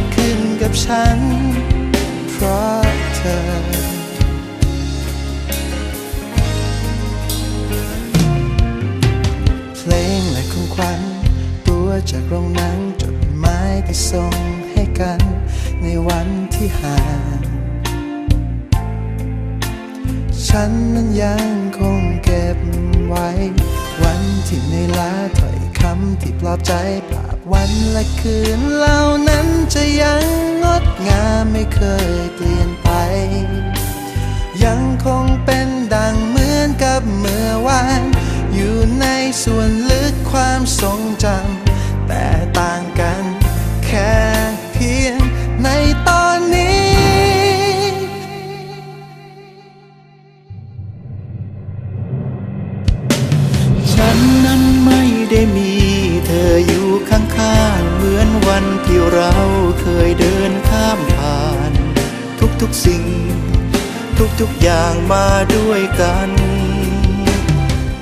ดขึ้นกับฉัน เพราะเธอ เพลงและของขวัญตัวจากโรงหนังจดหมายที่ส่งให้กัน ในวันที่ห่างฉันนั้นยังคงเก็บไว้ วันที่ในลาถ้อยคำที่ปลอบใจภาพวันและคืนเหล่านั้นจะ ความทรงจำแต่ต่างกันแค่เพียงในตอนนี้ ฉันนั้นไม่ได้มี เธออยู่ข้างๆเหมือนวันที่เราเคยเดินข้ามผ่าน ทุกๆสิ่ง ทุกๆอย่างมาด้วยกัน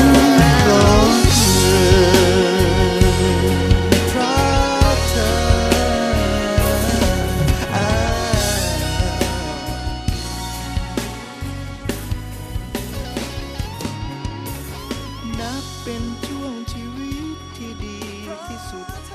petit soupe.